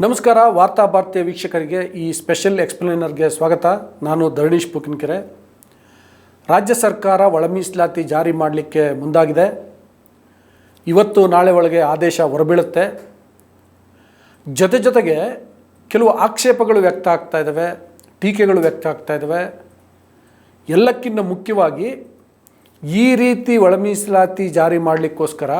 ನಮಸ್ಕಾರ, ವಾರ್ತಾ ಭಾರತೀಯ ವೀಕ್ಷಕರಿಗೆ, ಈ ಸ್ಪೆಷಲ್ ಎಕ್ಸ್ಪ್ಲೇನರ್ಗೆ ಸ್ವಾಗತ. ನಾನು ಧರಣೀಶ್ ಪುಕಿನ್ಕೆರೆ. ರಾಜ್ಯ ಸರ್ಕಾರ ಒಳ ಮೀಸಲಾತಿ ಜಾರಿ ಮಾಡಲಿಕ್ಕೆ ಮುಂದಾಗಿದೆ. ಇವತ್ತು ನಾಳೆ ಒಳಗೆ ಆದೇಶ ಹೊರಬೀಳುತ್ತೆ. ಜೊತೆ ಜೊತೆಗೆ ಕೆಲವು ಆಕ್ಷೇಪಗಳು ವ್ಯಕ್ತ ಆಗ್ತಾ ಇದ್ದಾವೆ ಟೀಕೆಗಳು ವ್ಯಕ್ತ ಆಗ್ತಾ ಇದ್ದಾವೆ ಎಲ್ಲಕ್ಕಿಂತ ಮುಖ್ಯವಾಗಿ ಈ ರೀತಿ ಒಳ ಮೀಸಲಾತಿ ಜಾರಿ ಮಾಡಲಿಕ್ಕೋಸ್ಕರ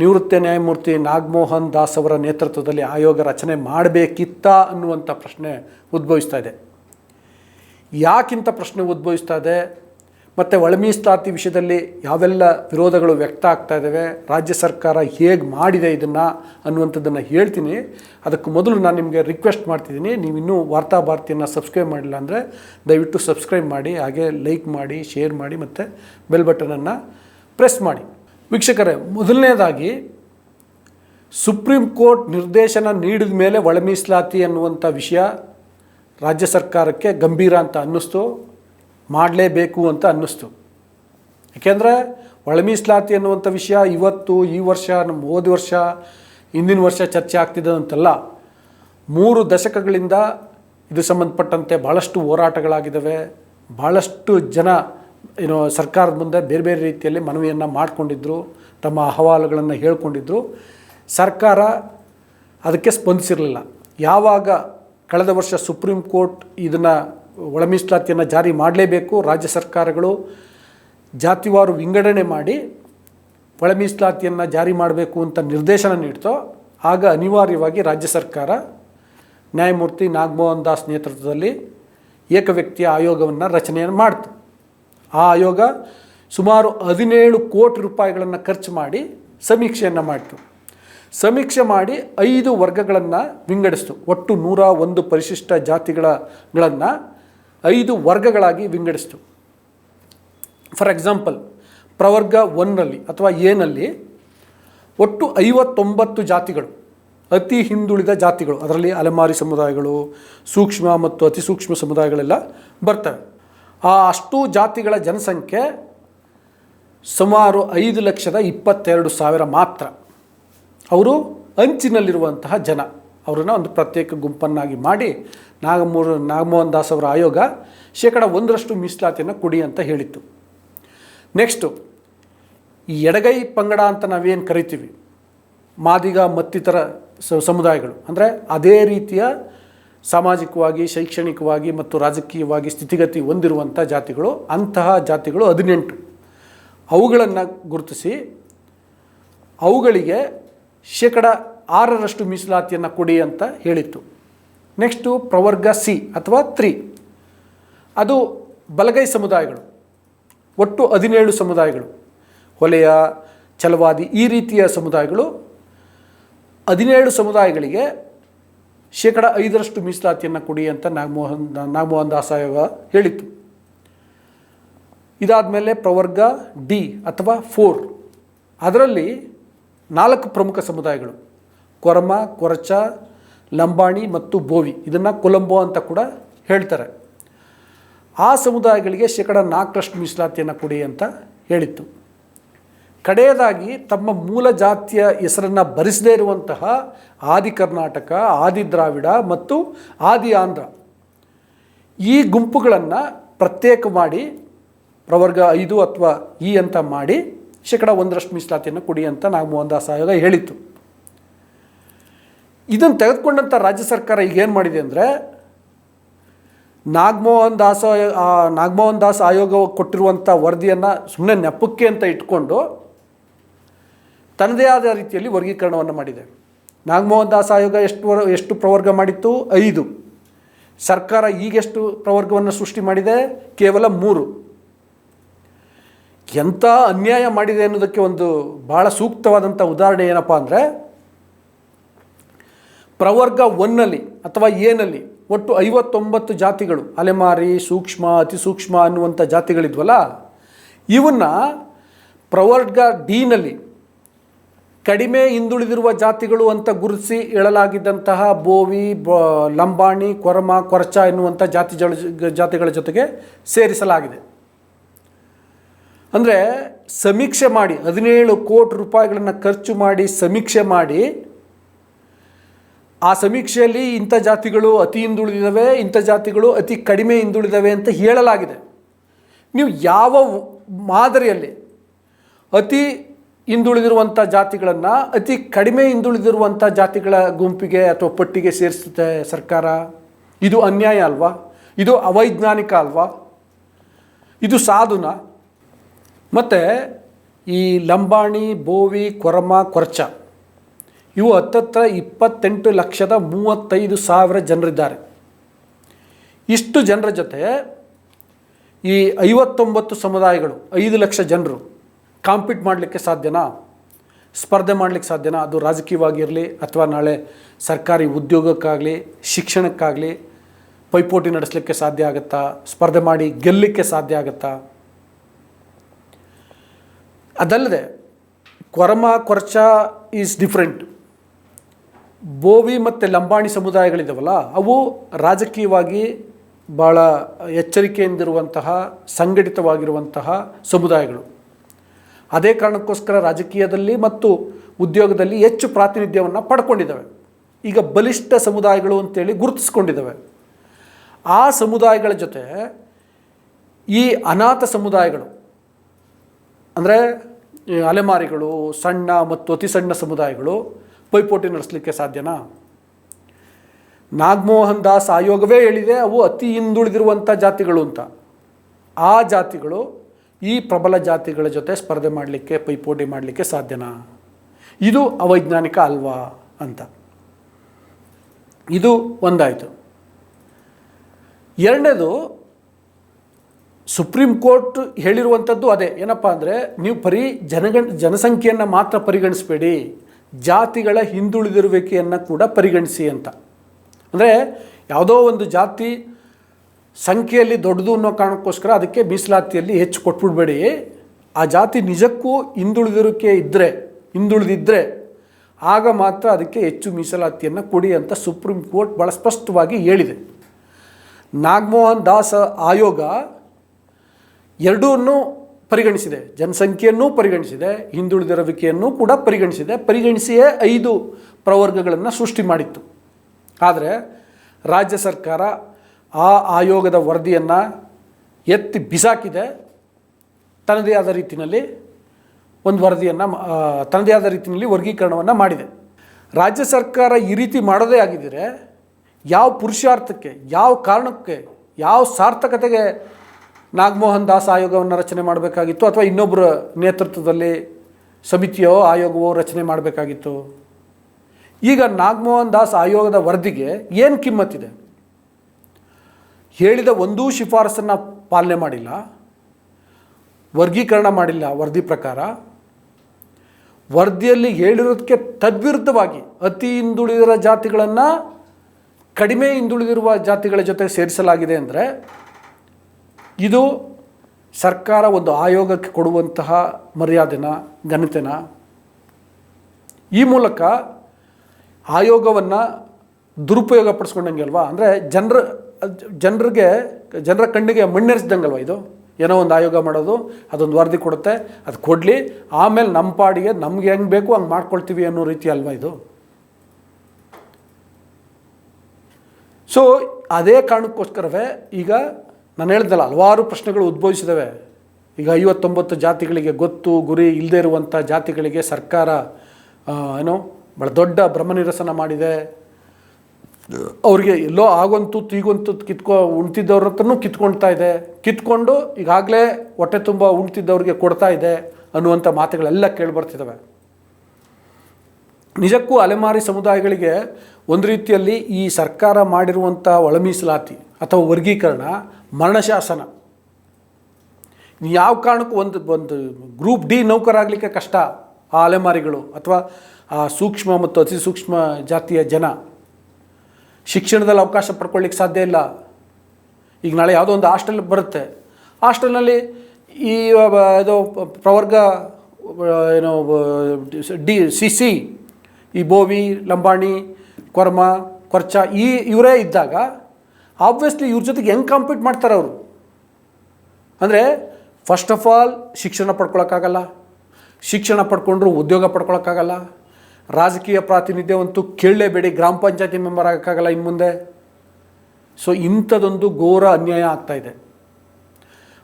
ನಿವೃತ್ತ ನ್ಯಾಯಮೂರ್ತಿ ನಾಗಮೋಹನ್ ದಾಸ್ ಅವರ ನೇತೃತ್ವದಲ್ಲಿ ಆಯೋಗ ರಚನೆ ಮಾಡಬೇಕಿತ್ತ ಅನ್ನುವಂಥ ಪ್ರಶ್ನೆ ಉದ್ಭವಿಸ್ತಾ ಇದೆ. ಯಾಕಿಂತ ಪ್ರಶ್ನೆ ಉದ್ಭವಿಸ್ತಾ ಇದೆ? ಮತ್ತು ಒಳ ಮೀಸಲಾತಿ ವಿಷಯದಲ್ಲಿ ಯಾವೆಲ್ಲ ವಿರೋಧಗಳು ವ್ಯಕ್ತ ಆಗ್ತಾ ಇದ್ದಾವೆ? ರಾಜ್ಯ ಸರ್ಕಾರ ಹೇಗೆ ಮಾಡಿದೆ ಇದನ್ನು ಅನ್ನುವಂಥದ್ದನ್ನು ಹೇಳ್ತೀನಿ. ಅದಕ್ಕೆ ಮೊದಲು ನಾನು ನಿಮಗೆ ರಿಕ್ವೆಸ್ಟ್ ಮಾಡ್ತಿದ್ದೀನಿ. ನೀವು ಇನ್ನೂ ವಾರ್ತಾ ಭಾರತಿಯನ್ನು ಸಬ್ಸ್ಕ್ರೈಬ್ ಮಾಡಿಲ್ಲ ಅಂದರೆ ದಯವಿಟ್ಟು ಸಬ್ಸ್ಕ್ರೈಬ್ ಮಾಡಿ, ಹಾಗೆ ಲೈಕ್ ಮಾಡಿ ಶೇರ್ ಮಾಡಿ, ಮತ್ತು ಬೆಲ್ ಬಟನನ್ನು ಪ್ರೆಸ್ ಮಾಡಿ. ವೀಕ್ಷಕರೇ, ಮೊದಲನೇದಾಗಿ ಸುಪ್ರೀಂ ಕೋರ್ಟ್ ನಿರ್ದೇಶನ ನೀಡಿದ ಮೇಲೆ ಒಳ ಮೀಸಲಾತಿ ಅನ್ನುವಂಥ ವಿಷಯ ರಾಜ್ಯ ಸರ್ಕಾರಕ್ಕೆ ಗಂಭೀರ ಅಂತ ಅನ್ನಿಸ್ತು, ಮಾಡಲೇಬೇಕು ಅಂತ ಅನ್ನಿಸ್ತು. ಏಕೆಂದರೆ ಒಳ ಮೀಸಲಾತಿ ಅನ್ನುವಂಥ ವಿಷಯ ಇವತ್ತು, ಈ ವರ್ಷ, ನಮ್ಮ ಹೋದ ವರ್ಷ, ಹಿಂದಿನ ವರ್ಷ ಚರ್ಚೆ ಆಗ್ತಿದೆ ಅಂತಲ್ಲ, ಮೂರು ದಶಕಗಳಿಂದ ಇದು ಸಂಬಂಧಪಟ್ಟಂತೆ ಭಾಳಷ್ಟು ಹೋರಾಟಗಳಾಗಿದ್ದಾವೆ ಭಾಳಷ್ಟು ಜನ ಏನು ಸರ್ಕಾರದ ಮುಂದೆ ಬೇರೆ ಬೇರೆ ರೀತಿಯಲ್ಲಿ ಮನವಿಯನ್ನು ಮಾಡಿಕೊಂಡಿದ್ದರು ತಮ್ಮ ಅಹವಾಲುಗಳನ್ನು ಹೇಳ್ಕೊಂಡಿದ್ದರು ಸರ್ಕಾರ ಅದಕ್ಕೆ ಸ್ಪಂದಿಸಿರಲಿಲ್ಲ. ಯಾವಾಗ ಕಳೆದ ವರ್ಷ ಸುಪ್ರೀಂ ಕೋರ್ಟ್ ಇದನ್ನು ಒಳ ಮೀಸಲಾತಿಯನ್ನು ಜಾರಿ ಮಾಡಲೇಬೇಕು, ರಾಜ್ಯ ಸರ್ಕಾರಗಳು ಜಾತಿವಾರು ವಿಂಗಡಣೆ ಮಾಡಿ ಒಳ ಮೀಸಲಾತಿಯನ್ನು ಜಾರಿ ಮಾಡಬೇಕು ಅಂತ ನಿರ್ದೇಶನ ನೀಡ್ತೋ, ಆಗ ಅನಿವಾರ್ಯವಾಗಿ ರಾಜ್ಯ ಸರ್ಕಾರ ನ್ಯಾಯಮೂರ್ತಿ ನಾಗಮೋಹನ್ ದಾಸ್ ನೇತೃತ್ವದಲ್ಲಿ ಏಕವ್ಯಕ್ತಿಯ ಆಯೋಗವನ್ನು ರಚನೆಯನ್ನು ಮಾಡ್ತು. ಆ ಆಯೋಗ ಸುಮಾರು ಹದಿನೇಳು ಕೋಟಿ ರೂಪಾಯಿಗಳನ್ನು ಖರ್ಚು ಮಾಡಿ ಸಮೀಕ್ಷೆಯನ್ನು ಮಾಡಿತು. ಸಮೀಕ್ಷೆ ಮಾಡಿ ಐದು ವರ್ಗಗಳನ್ನು ವಿಂಗಡಿಸ್ತು. ಒಟ್ಟು ನೂರ ಒಂದು ಪರಿಶಿಷ್ಟ ಜಾತಿಗಳಗಳನ್ನು ಐದು ವರ್ಗಗಳಾಗಿ ವಿಂಗಡಿಸ್ತು. ಫಾರ್ ಎಕ್ಸಾಂಪಲ್, ಪ್ರವರ್ಗ ಒನ್ನಲ್ಲಿ ಅಥವಾ ಎನಲ್ಲಿ ಒಟ್ಟು ಐವತ್ತೊಂಬತ್ತು ಜಾತಿಗಳು, ಅತಿ ಹಿಂದುಳಿದ ಜಾತಿಗಳು, ಅದರಲ್ಲಿ ಅಲೆಮಾರಿ ಸಮುದಾಯಗಳು, ಸೂಕ್ಷ್ಮ ಮತ್ತು ಅತಿ ಸೂಕ್ಷ್ಮ ಸಮುದಾಯಗಳೆಲ್ಲ ಬರ್ತವೆ. ಆ ಅಷ್ಟು ಜಾತಿಗಳ ಜನಸಂಖ್ಯೆ ಸುಮಾರು ಐದು ಲಕ್ಷದ ಇಪ್ಪತ್ತೆರಡು ಸಾವಿರ ಮಾತ್ರ. ಅವರು ಅಂಚಿನಲ್ಲಿರುವಂತಹ ಜನ. ಅವರನ್ನು ಒಂದು ಪ್ರತ್ಯೇಕ ಗುಂಪನ್ನಾಗಿ ಮಾಡಿ ನಾಗಮೂರು, ನಾಗಮೋಹನ್ ದಾಸ್ ಅವರ ಆಯೋಗ ಶೇಕಡ ಒಂದರಷ್ಟು ಮೀಸಲಾತಿಯನ್ನು ಕೊಡಿ ಅಂತ ಹೇಳಿತ್ತು. ನೆಕ್ಸ್ಟು ಈ ಎಡಗೈ ಪಂಗಡ ಅಂತ ನಾವೇನು ಕರಿತೀವಿ? ಮಾದಿಗ ಮತ್ತಿತರ ಸಮುದಾಯಗಳು. ಅಂದರೆ ಅದೇ ರೀತಿಯ ಸಾಮಾಜಿಕವಾಗಿ, ಶೈಕ್ಷಣಿಕವಾಗಿ ಮತ್ತು ರಾಜಕೀಯವಾಗಿ ಸ್ಥಿತಿಗತಿ ಹೊಂದಿರುವಂಥ ಜಾತಿಗಳು, ಅಂತಹ ಜಾತಿಗಳು ಹದಿನೆಂಟು. ಅವುಗಳನ್ನು ಗುರುತಿಸಿ, ಅವುಗಳಿಗೆ ಶೇಕಡ ಆರರಷ್ಟು ಮೀಸಲಾತಿಯನ್ನು ಕೊಡಿ ಅಂತ ಹೇಳಿತ್ತು. ನೆಕ್ಸ್ಟು ಪ್ರವರ್ಗ ಸಿ ಅಥವಾ ತ್ರೀ. ಅದು ಬಲಗೈ ಸಮುದಾಯಗಳು, ಒಟ್ಟು ಹದಿನೇಳು ಸಮುದಾಯಗಳು. ಹೊಲೆಯ, ಛಲವಾದಿ ಈ ರೀತಿಯ ಸಮುದಾಯಗಳು ಹದಿನೇಳು ಸಮುದಾಯಗಳಿಗೆ ಶೇಕಡ ಐದರಷ್ಟು ಮೀಸಲಾತಿಯನ್ನು ಕೊಡಿ ಅಂತ ನಾಗಮೋಹನ್ ನಾಗಮೋಹನ್ ದಾಸ್ ಆಯೋಗ ಹೇಳಿತ್ತು. ಇದಾದಮೇಲೆ ಪ್ರವರ್ಗ ಡಿ ಅಥವಾ ಫೋರ್. ಅದರಲ್ಲಿ ನಾಲ್ಕು ಪ್ರಮುಖ ಸಮುದಾಯಗಳು. ಕೊರಮ, ಕೊರಚ, ಲಂಬಾಣಿ ಮತ್ತು ಬೋವಿ. ಇದನ್ನು ಕೊಲಂಬೋ ಅಂತ ಕೂಡ ಹೇಳ್ತಾರೆ. ಆ ಸಮುದಾಯಗಳಿಗೆ ಶೇಕಡ ನಾಲ್ಕರಷ್ಟು ಮೀಸಲಾತಿಯನ್ನು ಕೊಡಿ ಅಂತ ಹೇಳಿತ್ತು. ಕಡೆಯದಾಗಿ ತಮ್ಮ ಮೂಲ ಜಾತಿಯ ಹೆಸರನ್ನು ಭರಿಸದೇ ಇರುವಂತಹ ಆದಿ ಕರ್ನಾಟಕ, ಆದಿ ದ್ರಾವಿಡ ಮತ್ತು ಆದಿ ಆಂಧ್ರ ಈ ಗುಂಪುಗಳನ್ನು ಪ್ರತ್ಯೇಕ ಮಾಡಿ ಪ್ರವರ್ಗ ಐದು ಅಥವಾ ಇ ಅಂತ ಮಾಡಿ ಶೇಕಡ ಒಂದರಷ್ಟು ಮೀಸಲಾತಿಯನ್ನು ಕೊಡಿ ಅಂತ ನಾಗಮೋಹನ್ ದಾಸ್ ಆಯೋಗ ಹೇಳಿತ್ತು. ಇದನ್ನು ತೆಗೆದುಕೊಂಡಂಥ ರಾಜ್ಯ ಸರ್ಕಾರ ಈಗ ಏನು ಮಾಡಿದೆ ಅಂದರೆ ನಾಗಮೋಹನ್ ದಾಸ ನಾಗಮೋಹನ್ ದಾಸ್ ಆಯೋಗ ಕೊಟ್ಟಿರುವಂಥ ವರದಿಯನ್ನು ಸುಮ್ಮನೆ ನೆಪಕ್ಕೆ ಅಂತ ಇಟ್ಕೊಂಡು ತನ್ನದೇ ಆದ ರೀತಿಯಲ್ಲಿ ವರ್ಗೀಕರಣವನ್ನು ಮಾಡಿದೆ. ನಾಗಮೋಹನ್ ದಾಸ್ ಆಯೋಗ ಎಷ್ಟು ವರ್, ಎಷ್ಟು ಪ್ರವರ್ಗ ಮಾಡಿತ್ತು? ಐದು. ಸರ್ಕಾರ ಈಗೆಷ್ಟು ಪ್ರವರ್ಗವನ್ನು ಸೃಷ್ಟಿ ಮಾಡಿದೆ? ಕೇವಲ ಮೂರು. ಎಂಥ ಅನ್ಯಾಯ ಮಾಡಿದೆ ಅನ್ನೋದಕ್ಕೆ ಒಂದು ಭಾಳ ಸೂಕ್ತವಾದಂಥ ಉದಾಹರಣೆ ಏನಪ್ಪ ಅಂದರೆ, ಪ್ರವರ್ಗ ಒನ್ನಲ್ಲಿ ಅಥವಾ ಏನಲ್ಲಿ ಒಟ್ಟು ಐವತ್ತೊಂಬತ್ತು ಜಾತಿಗಳು, ಅಲೆಮಾರಿ, ಸೂಕ್ಷ್ಮ, ಅತಿ ಸೂಕ್ಷ್ಮ ಅನ್ನುವಂಥ ಜಾತಿಗಳಿದ್ವಲ್ಲ, ಇವನ್ನು ಪ್ರವರ್ಗ ಡಿನಲ್ಲಿ ಕಡಿಮೆ ಹಿಂದುಳಿದಿರುವ ಜಾತಿಗಳು ಅಂತ ಗುರುತಿಸಿ ಹೇಳಲಾಗಿದ್ದಂತಹ ಬೋವಿ ಲಂಬಾಣಿ, ಕೊರಮ, ಕೊರಚ ಎನ್ನುವಂಥ ಜಾತಿ ಜಾತಿಗಳ ಜೊತೆಗೆ ಸೇರಿಸಲಾಗಿದೆ. ಅಂದರೆ ಸಮೀಕ್ಷೆ ಮಾಡಿ, ಹದಿನೇಳು ಕೋಟಿ ರೂಪಾಯಿಗಳನ್ನು ಖರ್ಚು ಮಾಡಿ ಸಮೀಕ್ಷೆ ಮಾಡಿ, ಆ ಸಮೀಕ್ಷೆಯಲ್ಲಿ ಇಂಥ ಜಾತಿಗಳು ಅತಿ ಹಿಂದುಳಿದಿದ್ದಾವೆ, ಇಂಥ ಜಾತಿಗಳು ಅತಿ ಕಡಿಮೆ ಹಿಂದುಳಿದವೆ ಅಂತ ಹೇಳಲಾಗಿದೆ. ನೀವು ಯಾವ ಮಾದರಿಯಲ್ಲಿ ಅತಿ ಹಿಂದುಳಿದಿರುವಂಥ ಜಾತಿಗಳನ್ನು, ಅತಿ ಕಡಿಮೆ ಹಿಂದುಳಿದಿರುವಂಥ ಜಾತಿಗಳ ಗುಂಪಿಗೆ ಅಥವಾ ಪಟ್ಟಿಗೆ ಸೇರಿಸುತ್ತೆ ಸರ್ಕಾರ. ಇದು ಅನ್ಯಾಯ ಅಲ್ವಾ? ಇದು ಅವೈಜ್ಞಾನಿಕ ಅಲ್ವಾ? ಇದು ಸಾಧುನ? ಮತ್ತು ಈ ಲಂಬಾಣಿ, ಬೋವಿ, ಕೊರಮ, ಕೊರ್ಚ, ಇವು ಹತ್ತತ್ರ ಇಪ್ಪತ್ತೆಂಟು ಲಕ್ಷದ ಮೂವತ್ತೈದು ಸಾವಿರ ಜನರಿದ್ದಾರೆ. ಇಷ್ಟು ಜನರ ಜೊತೆ ಈ ಐವತ್ತೊಂಬತ್ತು ಸಮುದಾಯಗಳು, ಐದು ಲಕ್ಷ ಜನರು ಕಾಂಪೀಟ್ ಮಾಡಲಿಕ್ಕೆ ಸಾಧ್ಯನಾ? ಸ್ಪರ್ಧೆ ಮಾಡಲಿಕ್ಕೆ ಸಾಧ್ಯನಾ? ಅದು ರಾಜಕೀಯವಾಗಿರಲಿ ಅಥವಾ ನಾಳೆ ಸರ್ಕಾರಿ ಉದ್ಯೋಗಕ್ಕಾಗಲಿ, ಶಿಕ್ಷಣಕ್ಕಾಗಲಿ ಪೈಪೋಟಿ ನಡೆಸಲಿಕ್ಕೆ ಸಾಧ್ಯ ಆಗುತ್ತಾ? ಸ್ಪರ್ಧೆ ಮಾಡಿ ಗೆಲ್ಲಲಿಕ್ಕೆ ಸಾಧ್ಯ ಆಗುತ್ತಾ? ಅದಲ್ಲದೆ ಕೊರಮ ಕೊರ್ಚ ಈಸ್ ಡಿಫ್ರೆಂಟ್ ಬೋವಿ ಮತ್ತು ಲಂಬಾಣಿ ಸಮುದಾಯಗಳಿದಾವಲ್ಲ, ಅವು ರಾಜಕೀಯವಾಗಿ ಭಾಳ ಎಚ್ಚರಿಕೆಯಿಂದಿರುವಂತಹ, ಸಂಘಟಿತವಾಗಿರುವಂತಹ ಸಮುದಾಯಗಳು. ಅದೇ ಕಾರಣಕ್ಕೋಸ್ಕರ ರಾಜಕೀಯದಲ್ಲಿ ಮತ್ತು ಉದ್ಯೋಗದಲ್ಲಿ ಹೆಚ್ಚು ಪ್ರಾತಿನಿಧ್ಯವನ್ನು ಪಡ್ಕೊಂಡಿದ್ದಾವೆ. ಈಗ ಬಲಿಷ್ಠ ಸಮುದಾಯಗಳು ಅಂತೇಳಿ ಗುರುತಿಸ್ಕೊಂಡಿದ್ದಾವೆ. ಆ ಸಮುದಾಯಗಳ ಜೊತೆ ಈ ಅನಾಥ ಸಮುದಾಯಗಳು, ಅಂದರೆ ಅಲೆಮಾರಿಗಳು, ಸಣ್ಣ ಮತ್ತು ಅತಿ ಸಣ್ಣ ಸಮುದಾಯಗಳು ಪೈಪೋಟಿ ನಡೆಸಲಿಕ್ಕೆ ಸಾಧ್ಯನಾ? ನಾಗಮೋಹನ್ ದಾಸ್ ಆಯೋಗವೇ ಹೇಳಿದೆ, ಅವು ಅತಿ ಹಿಂದುಳಿದಿರುವಂಥ ಜಾತಿಗಳು ಅಂತ. ಆ ಜಾತಿಗಳು ಈ ಪ್ರಬಲ ಜಾತಿಗಳ ಜೊತೆ ಸ್ಪರ್ಧೆ ಮಾಡಲಿಕ್ಕೆ, ಪೈಪೋಟಿ ಮಾಡಲಿಕ್ಕೆ ಸಾಧ್ಯನಾ? ಇದು ಅವೈಜ್ಞಾನಿಕ ಅಲ್ವಾ ಅಂತ. ಇದು ಒಂದಾಯಿತು. ಎರಡನೇದು, ಸುಪ್ರೀಂ ಕೋರ್ಟ್ ಹೇಳಿರುವಂಥದ್ದು ಅದೇ. ಏನಪ್ಪ ಅಂದರೆ, ನೀವು ಪರಿ ಜನಗಣ, ಜನಸಂಖ್ಯೆಯನ್ನು ಮಾತ್ರ ಪರಿಗಣಿಸಬೇಡಿ. ಜಾತಿಗಳ ಹಿಂದುಳಿದಿರುವಿಕೆಯನ್ನು ಕೂಡ ಪರಿಗಣಿಸಿ ಅಂತ. ಅಂದರೆ, ಯಾವುದೋ ಒಂದು ಜಾತಿ ಸಂಖ್ಯೆಯಲ್ಲಿ ದೊಡ್ಡದು ಅನ್ನೋ ಕಾರಣಕ್ಕೋಸ್ಕರ ಅದಕ್ಕೆ ಮೀಸಲಾತಿಯಲ್ಲಿ ಹೆಚ್ಚು ಕೊಟ್ಬಿಡ್ಬೇಡಿ. ಆ ಜಾತಿ ನಿಜಕ್ಕೂ ಹಿಂದುಳಿದಿರುವಿಕೆ ಇದ್ದರೆ ಹಿಂದುಳಿದಿದ್ದರೆ ಆಗ ಮಾತ್ರ ಅದಕ್ಕೆ ಹೆಚ್ಚು ಮೀಸಲಾತಿಯನ್ನು ಕೊಡಿ ಅಂತ ಸುಪ್ರೀಂ ಕೋರ್ಟ್ ಭಾಳ ಸ್ಪಷ್ಟವಾಗಿ ಹೇಳಿದೆ. ನಾಗಮೋಹನ್ ದಾಸ್ ಆಯೋಗ ಎರಡೂ ಪರಿಗಣಿಸಿದೆ. ಜನಸಂಖ್ಯೆಯನ್ನೂ ಪರಿಗಣಿಸಿದೆ ಹಿಂದುಳಿದಿರುವಿಕೆಯನ್ನು ಕೂಡ ಪರಿಗಣಿಸಿದೆ. ಪರಿಗಣಿಸಿಯೇ ಐದು ಪ್ರವರ್ಗಗಳನ್ನು ಸೃಷ್ಟಿ ಮಾಡಿತ್ತು. ಆದರೆ ರಾಜ್ಯ ಸರ್ಕಾರ ಆ ಆಯೋಗದ ವರದಿಯನ್ನು ಎತ್ತಿ ಬಿಸಾಕಿದೆ. ತನ್ನದೇ ಆದ ರೀತಿಯಲ್ಲಿ ಒಂದು ವರದಿಯನ್ನು ತನ್ನದೇ ಆದ ರೀತಿಯಲ್ಲಿ ವರ್ಗೀಕರಣವನ್ನು ಮಾಡಿದೆ. ರಾಜ್ಯ ಸರ್ಕಾರ ಈ ರೀತಿ ಮಾಡೋದೇ ಆಗಿದ್ದರೆ ಯಾವ ಪುರುಷಾರ್ಥಕ್ಕೆ, ಯಾವ ಕಾರಣಕ್ಕೆ, ಯಾವ ಸಾರ್ಥಕತೆಗೆ ನಾಗಮೋಹನ್ ದಾಸ್ ಆಯೋಗವನ್ನು ರಚನೆ ಮಾಡಬೇಕಾಗಿತ್ತು ಅಥವಾ ಇನ್ನೊಬ್ಬರ ನೇತೃತ್ವದಲ್ಲಿ ಸಮಿತಿಯೋ ಆಯೋಗವೋ ರಚನೆ ಮಾಡಬೇಕಾಗಿತ್ತು? ಈಗ ನಾಗಮೋಹನ್ ದಾಸ್ ಆಯೋಗದ ವರದಿಗೆ ಏನು ಕಿಮ್ಮತ್ತಿದೆ? ಹೇಳಿದ ಒಂದೂ ಶಿಫಾರಸನ್ನು ಪಾಲನೆ ಮಾಡಿಲ್ಲ, ವರ್ಗೀಕರಣ ಮಾಡಿಲ್ಲ ವರದಿ ಪ್ರಕಾರ. ವರದಿಯಲ್ಲಿ ಹೇಳಿರೋದಕ್ಕೆ ತದ್ವಿರುದ್ಧವಾಗಿ ಅತಿ ಹಿಂದುಳಿದಿರೋ ಜಾತಿಗಳನ್ನು ಕಡಿಮೆ ಹಿಂದುಳಿದಿರುವ ಜಾತಿಗಳ ಜೊತೆ ಸೇರಿಸಲಾಗಿದೆ ಅಂದರೆ ಇದು ಸರ್ಕಾರ ಒಂದು ಆಯೋಗಕ್ಕೆ ಕೊಡುವಂತಹ ಮರ್ಯಾದೆನ, ಘನತೆನ. ಈ ಮೂಲಕ ಆಯೋಗವನ್ನು ದುರುಪಯೋಗ ಪಡಿಸ್ಕೊಂಡಂಗೆ ಅಲ್ವಾ? ಅಂದರೆ ಜನರ ಜನರಿಗೆ, ಜನರ ಕಣ್ಣಿಗೆ ಮಣ್ಣೆರಿಸ್ದಂಗಲ್ವ ಇದು? ಏನೋ ಒಂದು ಆಯೋಗ ಮಾಡೋದು, ಅದೊಂದು ವರದಿ ಕೊಡುತ್ತೆ, ಅದು ಕೊಡಲಿ, ಆಮೇಲೆ ನಮ್ಮ ಪಾಡಿಗೆ ನಮ್ಗೆ ಹೆಂಗೆ ಬೇಕು ಹಂಗೆ ಮಾಡ್ಕೊಳ್ತೀವಿ ಅನ್ನೋ ರೀತಿ ಅಲ್ವಾ ಇದು? ಸೊ ಅದೇ ಕಾರಣಕ್ಕೋಸ್ಕರವೇ ಈಗ ನಾನು ಹೇಳ್ದಲ್ಲ, ಹಲವಾರು ಪ್ರಶ್ನೆಗಳು ಉದ್ಭವಿಸಿದವೆ. ಈಗ ಐವತ್ತೊಂಬತ್ತು ಜಾತಿಗಳಿಗೆ ಗೊತ್ತು, ಗುರಿ ಇಲ್ಲದೇ ಇರುವಂಥ ಜಾತಿಗಳಿಗೆ ಸರ್ಕಾರ ಏನು ಭಾಳ ದೊಡ್ಡ ಬ್ರಹ್ಮನಿರಸನ ಮಾಡಿದೆ. ಅವ್ರಿಗೆ ಎಲ್ಲೋ ಆಗೊಂತು ತೀಗೊಂತು ಕಿತ್ಕೊ ಉಣ್ತಿದ್ದವ್ರ ಹತ್ರನೂ ಕಿತ್ಕೊಳ್ತಾ ಇದೆ. ಕಿತ್ಕೊಂಡು ಈಗಾಗಲೇ ಹೊಟ್ಟೆ ತುಂಬ ಉಣ್ತಿದ್ದವ್ರಿಗೆ ಕೊಡ್ತಾ ಇದೆ ಅನ್ನುವಂಥ ಮಾತುಗಳೆಲ್ಲ ಕೇಳಿಬರ್ತಿದ್ದಾವೆ ನಿಜಕ್ಕೂ ಅಲೆಮಾರಿ ಸಮುದಾಯಗಳಿಗೆ ಒಂದು ರೀತಿಯಲ್ಲಿ ಈ ಸರ್ಕಾರ ಮಾಡಿರುವಂಥ ಒಳಮೀಸಲಾತಿ ಅಥವಾ ವರ್ಗೀಕರಣ, ಮರಣಶಾಸನ ಯಾವ ಕಾರಣಕ್ಕೂ ಒಂದು ಒಂದು ಗ್ರೂಪ್ ಡಿ ನೌಕರಾಗಲಿಕ್ಕೆ ಕಷ್ಟ ಆ ಅಲೆಮಾರಿಗಳು ಅಥವಾ ಆ ಸೂಕ್ಷ್ಮ ಮತ್ತು ಅತಿ ಸೂಕ್ಷ್ಮ ಜಾತಿಯ ಜನ. ಶಿಕ್ಷಣದಲ್ಲಿ ಅವಕಾಶ ಪಡ್ಕೊಳ್ಳಿಕ್ಕೆ ಸಾಧ್ಯ ಇಲ್ಲ. ಈಗ ನಾಳೆ ಯಾವುದೋ ಒಂದು ಹಾಸ್ಟೆಲ್ ಬರುತ್ತೆ. ಹಾಸ್ಟೆಲ್ನಲ್ಲಿ ಈ ಇದು ಪ್ರವರ್ಗ ಏನು ಡಿ, ಸಿ ಸಿ, ಈ ಬೋವಿ, ಲಂಬಾಣಿ, ಕೊರ್ಮ, ಕೊರ್ಚ, ಈ, ಇವರೇ ಇದ್ದಾಗ ಆಬ್ವಿಯಸ್ಲಿ ಇವ್ರ ಜೊತೆಗೆ ಹೆಂಗೆ ಕಾಂಪೀಟ್ ಮಾಡ್ತಾರೆ ಅವರು? ಅಂದರೆ ಫಸ್ಟ್ ಆಫ್ ಆಲ್ ಶಿಕ್ಷಣ ಪಡ್ಕೊಳಕ್ಕಾಗಲ್ಲ. ಶಿಕ್ಷಣ ಪಡ್ಕೊಂಡ್ರು ಉದ್ಯೋಗ ಪಡ್ಕೊಳಕ್ಕಾಗಲ್ಲ. ರಾಜಕೀಯ ಪ್ರಾತಿನಿಧ್ಯವಂತೂ ಕೇಳಲೇಬೇಡಿ. ಗ್ರಾಮ ಪಂಚಾಯತಿ ಮೆಂಬರ್ ಆಗೋಕ್ಕಾಗಲ್ಲ ಇನ್ನು ಮುಂದೆ. ಸೊ ಇಂಥದ್ದೊಂದು ಘೋರ ಅನ್ಯಾಯ ಆಗ್ತಾ ಇದೆ.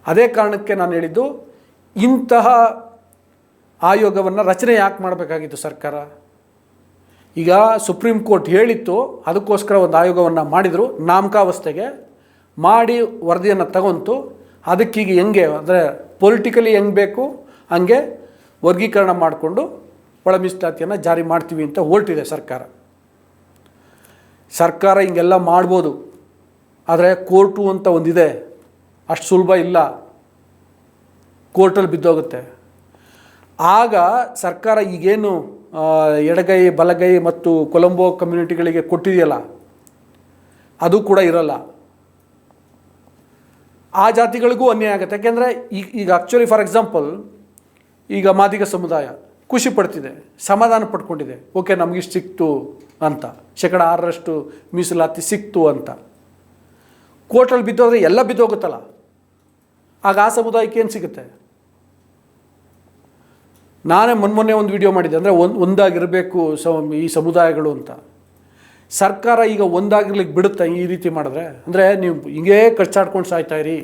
ಅದೇ ಕಾರಣಕ್ಕೆ ನಾನು ಹೇಳಿದ್ದು, ಇಂತಹ ಆಯೋಗವನ್ನು ರಚನೆ ಯಾಕೆ ಮಾಡಬೇಕಾಗಿತ್ತು ಸರ್ಕಾರ? ಈಗ ಸುಪ್ರೀಂ ಕೋರ್ಟ್ ಹೇಳಿತ್ತು, ಅದಕ್ಕೋಸ್ಕರ ಒಂದು ಆಯೋಗವನ್ನು ಮಾಡಿದರು, ನಾಮಕಾವಸ್ಥೆಗೆ ಮಾಡಿ ವರದಿಯನ್ನು ತಗೊಂತು, ಅದಕ್ಕೀಗ ಹೆಂಗೆ, ಅಂದರೆ ಪೊಲಿಟಿಕಲಿ ಹೆಂಗೆ ಬೇಕು, ಹಂಗೆ ವರ್ಗೀಕರಣ ಮಾಡಿಕೊಂಡು ಒಳ ಮೀಸಲಾತಿಯನ್ನು ಜಾರಿ ಮಾಡ್ತೀವಿ ಅಂತ ಹೊರಟಿದೆ ಸರ್ಕಾರ. ಸರ್ಕಾರ ಹಿಂಗೆಲ್ಲ ಮಾಡ್ಬೋದು. ಆದರೆ ಕೋರ್ಟು ಅಂತ ಒಂದಿದೆ. ಅಷ್ಟು ಸುಲಭ ಇಲ್ಲ. ಕೋರ್ಟಲ್ಲಿ ಬಿದ್ದೋಗುತ್ತೆ. ಆಗ ಸರ್ಕಾರ ಈಗೇನು ಎಡಗೈ, ಬಲಗೈ ಮತ್ತು ಕೊಲಂಬೋ ಕಮ್ಯುನಿಟಿಗಳಿಗೆ ಕೊಟ್ಟಿದೆಯಲ್ಲ, ಅದು ಕೂಡ ಇರಲ್ಲ. ಆ ಜಾತಿಗಳಿಗೂ ಅನ್ಯಾಯ ಆಗುತ್ತೆ. ಯಾಕೆಂದರೆ ಈಗ ಈಗ ಆ್ಯಕ್ಚುಲಿ ಫಾರ್ ಎಕ್ಸಾಂಪಲ್ ಈಗ ಮಾದಿಗ ಸಮುದಾಯ. ಖುಷಿ ಪಡ್ತಿದೆ, ಸಮಾಧಾನ ಪಡ್ಕೊಂಡಿದೆ. ಓಕೆ, ನಮಗಿಷ್ಟು ಸಿಕ್ತು ಅಂತ. ಶೇಕಡ ಆರರಷ್ಟು ಮೀಸಲಾತಿ ಸಿಕ್ತು ಅಂತ. ಕೋರ್ಟಲ್ಲಿ ಬಿದ್ದೋದ್ರೆ ಎಲ್ಲ ಬಿದ್ದೋಗುತ್ತಲ್ಲ? ಆಗ ಆ ಸಮುದಾಯಕ್ಕೆ ಏನು ಸಿಗುತ್ತೆ? ನಾನೇ ಮೊನ್ನೆ ಒಂದು ವಿಡಿಯೋ ಮಾಡಿದ್ದೆ, ಅಂದರೆ ಒಂದು, ಒಂದಾಗಿರಬೇಕು ಸ ಈ ಸಮುದಾಯಗಳು ಅಂತ. ಸರ್ಕಾರ ಈಗ ಒಂದಾಗಿರ್ಲಿಕ್ಕೆ ಬಿಡುತ್ತೆ ಈ ರೀತಿ ಮಾಡಿದ್ರೆ? ಅಂದರೆ ನೀವು ಹಿಂಗೇ ಖರ್ಚಾಡ್ಕೊಂಡು ಸಾಯ್ತಾಯಿರಿ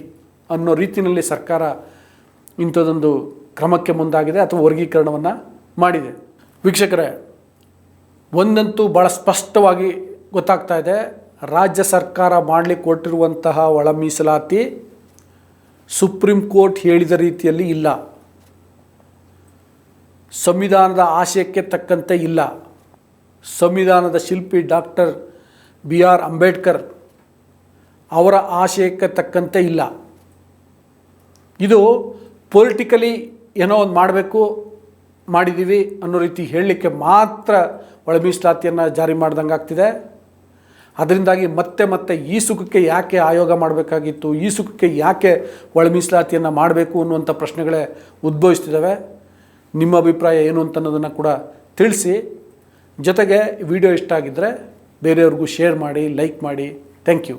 ಅನ್ನೋ ರೀತಿಯಲ್ಲಿ ಸರ್ಕಾರ ಇಂಥದ್ದೊಂದು ಕ್ರಮಕ್ಕೆ ಮುಂದಾಗಿದೆ ಅಥವಾ ವರ್ಗೀಕರಣವನ್ನು ಮಾಡಿದೆ. ವೀಕ್ಷಕರೇ, ಒಂದಂತೂ ಭಾಳ ಸ್ಪಷ್ಟವಾಗಿ ಗೊತ್ತಾಗ್ತಾ ಇದೆ, ರಾಜ್ಯ ಸರ್ಕಾರ ಮಾಡಲಿಕ್ಕೆ ಕೊಟ್ಟಿರುವಂತಹ ಒಳ ಮೀಸಲಾತಿ ಸುಪ್ರೀಂ ಕೋರ್ಟ್ ಹೇಳಿದ ರೀತಿಯಲ್ಲಿ ಇಲ್ಲ. ಸಂವಿಧಾನದ ಆಶಯಕ್ಕೆ ತಕ್ಕಂತೆ ಇಲ್ಲ. ಸಂವಿಧಾನದ ಶಿಲ್ಪಿ ಡಾಕ್ಟರ್ ಬಿ ಆರ್ ಅಂಬೇಡ್ಕರ್ ಅವರ ಆಶಯಕ್ಕೆ ತಕ್ಕಂತೆ ಇಲ್ಲ. ಇದು ಪೊಲಿಟಿಕಲಿ ಏನೋ ಒಂದು ಮಾಡಬೇಕು ಮಾಡಿದ್ದೀವಿ ಅನ್ನೋ ರೀತಿ ಹೇಳಲಿಕ್ಕೆ ಮಾತ್ರ ಒಳ ಮೀಸಲಾತಿಯನ್ನು ಜಾರಿ ಮಾಡ್ದಂಗೆ ಆಗ್ತಿದೆ. ಅದರಿಂದಾಗಿ ಮತ್ತೆ ಮತ್ತೆ ಈ ಸುಖಕ್ಕೆ ಯಾಕೆ ಆಯೋಗ ಮಾಡಬೇಕಾಗಿತ್ತು, ಈ ಸುಖಕ್ಕೆ ಯಾಕೆ ಒಳ ಮೀಸಲಾತಿಯನ್ನು ಮಾಡಬೇಕು ಅನ್ನುವಂಥ ಪ್ರಶ್ನೆಗಳೇ ಉದ್ಭವಿಸ್ತಿದ್ದಾವೆ. ನಿಮ್ಮ ಅಭಿಪ್ರಾಯ ಏನು ಅಂತ ಅನ್ನೋದನ್ನು ಕೂಡ ತಿಳಿಸಿ. ಜೊತೆಗೆ ವಿಡಿಯೋ ಇಷ್ಟ ಆಗಿದ್ದರೆ ಬೇರೆಯವ್ರಿಗೂ ಶೇರ್ ಮಾಡಿ, ಲೈಕ್ ಮಾಡಿ. Thank you.